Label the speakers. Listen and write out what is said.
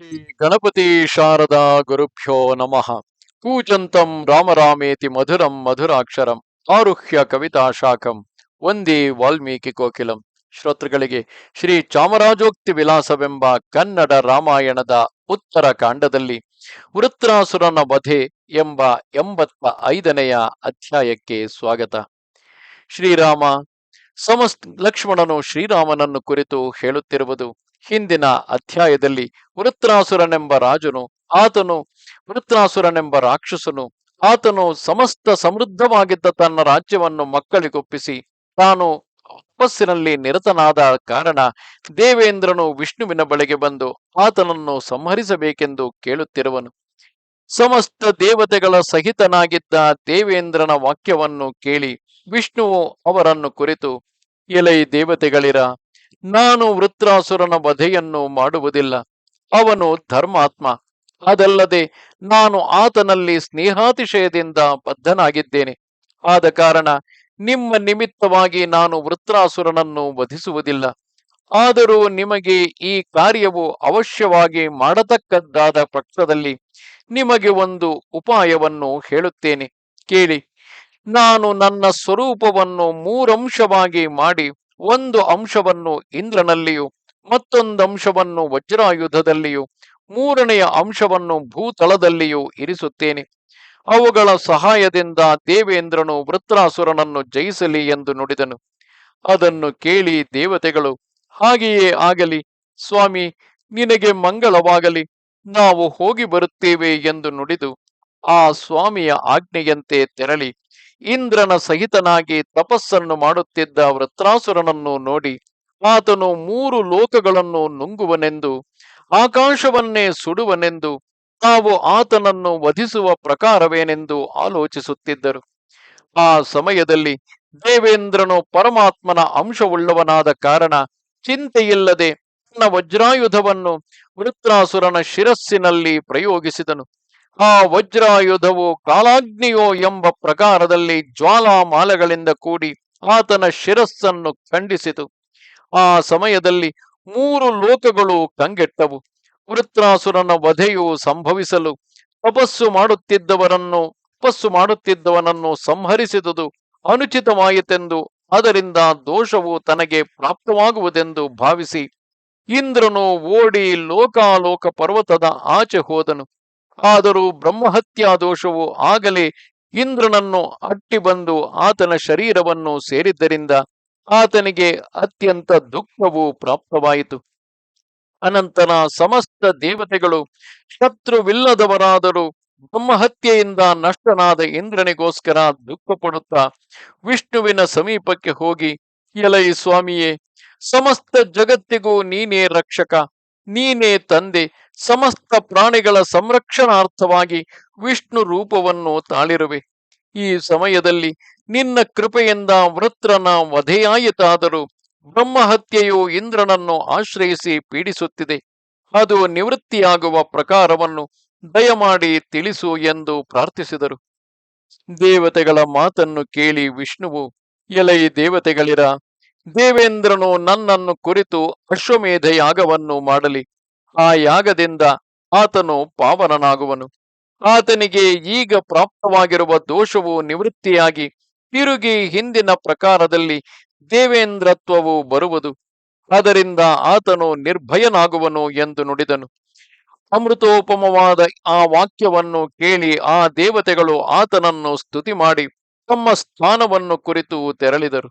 Speaker 1: ಶ್ರೀ ಗಣಪತಿ ಶಾರದಾ ಗುರುಭ್ಯೋ ನಮಃ. ಕೂಜಂತಂ ರಾಮರಾಮೇತಿ ಮಧುರಂ ಮಧುರಾಕ್ಷರಂ ಆರುಹ್ಯ ಕವಿತಾ ಶಾಖಂ ವಂದೇ ವಾಲ್ಮೀಕಿ ಕೋಕಿಲಂ. ಶ್ರೋತೃಗಳಿಗೆ ಶ್ರೀ ಚಾಮರಾಜೋಕ್ತಿ ವಿಲಾಸವೆಂಬ ಕನ್ನಡ ರಾಮಾಯಣದ ಉತ್ತರ ಕಾಂಡದಲ್ಲಿ ವೃತ್ರಾಸುರನ ವಧೆ ಎಂಬ ಎಂಬತ್ತ ಐದನೆಯ ಅಧ್ಯಾಯಕ್ಕೆ ಸ್ವಾಗತ. ಶ್ರೀರಾಮ ಸಮಸ್ತ ಲಕ್ಷ್ಮಣನು ಶ್ರೀರಾಮನನ್ನು ಕುರಿತು ಹೇಳುತ್ತಿರುವುದು ಹಿಂದಿನ ಅಧ್ಯಾಯದಲ್ಲಿ ವೃತ್ರಾಸುರನೆಂಬ ರಾಜನು, ಆತನು ವೃತ್ರಾಸುರನೆಂಬ ರಾಕ್ಷಸನು, ಆತನು ಸಮಸ್ತ ಸಮೃದ್ಧವಾಗಿದ್ದ ತನ್ನ ರಾಜ್ಯವನ್ನು ಮಕ್ಕಳಿಗೊಪ್ಪಿಸಿ, ತಾನು ತಪಸ್ಸಿನಲ್ಲಿ ನಿರತನಾದ ಕಾರಣ ದೇವೇಂದ್ರನು ವಿಷ್ಣುವಿನ ಬಳಿಗೆ ಬಂದು ಆತನನ್ನು ಸಂಹರಿಸಬೇಕೆಂದು ಕೇಳುತ್ತಿರುವನು. ಸಮಸ್ತ ದೇವತೆಗಳ ಸಹಿತನಾಗಿದ್ದ ದೇವೇಂದ್ರನ ವಾಕ್ಯವನ್ನು ಕೇಳಿ ವಿಷ್ಣುವು ಅವರನ್ನು ಕುರಿತು, ಎಲೈ ದೇವತೆಗಳಿರ ನಾನು ವೃತ್ರಾಸುರನ ವಧೆಯನ್ನು ಮಾಡುವುದಿಲ್ಲ. ಅವನು ಧರ್ಮಾತ್ಮ. ಅದಲ್ಲದೆ ನಾನು ಆತನಲ್ಲಿ ಸ್ನೇಹಾತಿಶಯದಿಂದ ಬದ್ಧನಾಗಿದ್ದೇನೆ. ಆದ ಕಾರಣ ನಿಮ್ಮ ನಿಮಿತ್ತವಾಗಿ ನಾನು ವೃತ್ರಾಸುರನನ್ನು ವಧಿಸುವುದಿಲ್ಲ. ಆದರೂ ನಿಮಗೆ ಈ ಕಾರ್ಯವು ಅವಶ್ಯವಾಗಿ ಮಾಡತಕ್ಕದ್ದಾದ ಪಕ್ಷದಲ್ಲಿ ನಿಮಗೆ ಒಂದು ಉಪಾಯವನ್ನು ಹೇಳುತ್ತೇನೆ. ಕೇಳಿ, ನಾನು ನನ್ನ ಸ್ವರೂಪವನ್ನು ಮೂರಂಶವಾಗಿ ಮಾಡಿ ಒಂದು ಅಂಶವನ್ನು ಇಂದ್ರನಲ್ಲಿಯೂ, ಮತ್ತೊಂದು ಅಂಶವನ್ನು ವಜ್ರಾಯುಧದಲ್ಲಿಯೂ, ಮೂರನೆಯ ಅಂಶವನ್ನು ಭೂತಳದಲ್ಲಿಯೂ ಇರಿಸುತ್ತೇನೆ. ಅವುಗಳ ಸಹಾಯದಿಂದ ದೇವೇಂದ್ರನು ವೃತ್ರಾಸುರನನ್ನು ಜಯಿಸಲಿ ಎಂದು ನುಡಿದನು. ಅದನ್ನು ಕೇಳಿ ದೇವತೆಗಳು, ಹಾಗೆಯೇ ಆಗಲಿ, ಸ್ವಾಮಿ, ನಿನಗೆ ಮಂಗಳವಾಗಲಿ, ನಾವು ಹೋಗಿ ಬರುತ್ತೇವೆ ಎಂದು ನುಡಿದು, ಆ ಸ್ವಾಮಿಯ ಆಜ್ಞೆಯಂತೆ ತೆರಳಿ ಇಂದ್ರನ ಸಹಿತನಾಗಿ ತಪಸ್ಸನ್ನು ಮಾಡುತ್ತಿದ್ದ ವೃತ್ರಾಸುರನನ್ನು ನೋಡಿ ಆತನು ಮೂರು ಲೋಕಗಳನ್ನು ನುಂಗುವನೆಂದು, ಆಕಾಶವನ್ನೇ ಸುಡುವನೆಂದು, ತಾವು ಆತನನ್ನು ವಧಿಸುವ ಪ್ರಕಾರವೇನೆಂದು ಆಲೋಚಿಸುತ್ತಿದ್ದರು. ಆ ಸಮಯದಲ್ಲಿ ದೇವೇಂದ್ರನು ಪರಮಾತ್ಮನ ಅಂಶವುಳ್ಳವನಾದ ಕಾರಣ ಚಿಂತೆಯಿಲ್ಲದೆ ತನ್ನ ವಜ್ರಾಯುಧವನ್ನು ವೃತ್ರಾಸುರನ ಶಿರಸ್ಸಿನಲ್ಲಿ ಪ್ರಯೋಗಿಸಿದನು. ಆ ವಜ್ರಾಯುಧವು ಕಾಲಾಗ್ನಿಯೋ ಎಂಬ ಪ್ರಕಾರದಲ್ಲಿ ಜ್ವಾಲಾಮಾಲೆಗಳಿಂದ ಕೂಡಿ ಆತನ ಶಿರಸ್ಸನ್ನು ಖಂಡಿಸಿತು. ಆ ಸಮಯದಲ್ಲಿ ಮೂರು ಲೋಕಗಳು ಕಂಗೆಟ್ಟವು. ವೃತ್ರಾಸುರನ ವಧೆಯು ಸಂಭವಿಸಲು ತಪಸ್ಸು ಮಾಡುತ್ತಿದ್ದವರನ್ನು, ತಪಸ್ಸು ಮಾಡುತ್ತಿದ್ದವನನ್ನು ಸಂಹರಿಸಿದುದು ಅನುಚಿತವಾಯಿತೆಂದು ಅದರಿಂದ ದೋಷವು ತನಗೆ ಪ್ರಾಪ್ತವಾಗುವುದೆಂದು ಭಾವಿಸಿ ಇಂದ್ರನು ಓಡಿ ಲೋಕಾಲೋಕ ಪರ್ವತದ ಆಚೆ ಹೋದನು. ಆದರೂ ಬ್ರಹ್ಮಹತ್ಯಾ ದೋಷವು ಆಗಲೇ. ಇಂದ್ರನನ್ನು ಅಟ್ಟಿ ಬಂದು ಆತನ ಶರೀರವನ್ನು ಸೇರಿದ್ದರಿಂದ ಆತನಿಗೆ ಅತ್ಯಂತ ದುಃಖವು ಪ್ರಾಪ್ತವಾಯಿತು. ಅನಂತರ ಸಮಸ್ತ ದೇವತೆಗಳು ಶತ್ರುವಿಲ್ಲದವರಾದರೂ ಬ್ರಹ್ಮಹತ್ಯೆಯಿಂದ ನಷ್ಟನಾದ ಇಂದ್ರನಿಗೋಸ್ಕರ ದುಃಖ ಪಡುತ್ತಾ ವಿಷ್ಣುವಿನ ಸಮೀಪಕ್ಕೆ ಹೋಗಿ, ಎಲೈ ಸ್ವಾಮಿಯೇ, ಸಮಸ್ತ ಜಗತ್ತಿಗೂ ನೀನೇ ರಕ್ಷಕ. ನೀನೇ ತಂದೆ, ಸಮಸ್ತ ಪ್ರಾಣಿಗಳ ಸಂರಕ್ಷಣಾರ್ಥವಾಗಿ ವಿಷ್ಣು ರೂಪವನ್ನು ತಾಳಿರುವೆ. ಈ ಸಮಯದಲ್ಲಿ ನಿನ್ನ ಕೃಪೆಯಿಂದ ವೃತ್ರನ ವಧೆಯಾಯಿತಾದರೂ ಬ್ರಹ್ಮಹತ್ಯೆಯು ಇಂದ್ರನನ್ನು ಆಶ್ರಯಿಸಿ ಪೀಡಿಸುತ್ತಿದೆ. ಅದು ನಿವೃತ್ತಿಯಾಗುವ ಪ್ರಕಾರವನ್ನು ದಯಮಾಡಿ ತಿಳಿಸು ಎಂದು ಪ್ರಾರ್ಥಿಸಿದರು. ದೇವತೆಗಳ ಮಾತನ್ನು ಕೇಳಿ ವಿಷ್ಣುವು, ಎಲೈ ದೇವತೆಗಳಿರ ದೇವೇಂದ್ರನು ನನ್ನನ್ನು ಕುರಿತು ಅಶ್ವಮೇಧ ಯಾಗವನ್ನು ಮಾಡಲಿ. ಆ ಯಾಗದಿಂದ ಆತನು ಪಾವನನಾಗುವನು. ಆತನಿಗೆ ಈಗ ಪ್ರಾಪ್ತವಾಗಿರುವ ದೋಷವು ನಿವೃತ್ತಿಯಾಗಿ ತಿರುಗಿ ಹಿಂದಿನ ಪ್ರಕಾರದಲ್ಲಿ ದೇವೇಂದ್ರತ್ವವು ಬರುವುದು. ಅದರಿಂದ ಆತನು ನಿರ್ಭಯನಾಗುವನು ಎಂದು ನುಡಿದನು. ಅಮೃತೋಪಮವಾದ ಆ ವಾಕ್ಯವನ್ನು ಕೇಳಿ ಆ ದೇವತೆಗಳು ಆತನನ್ನು ಸ್ತುತಿ ಮಾಡಿ ತಮ್ಮ ಸ್ಥಾನವನ್ನು ಕುರಿತು ತೆರಳಿದರು.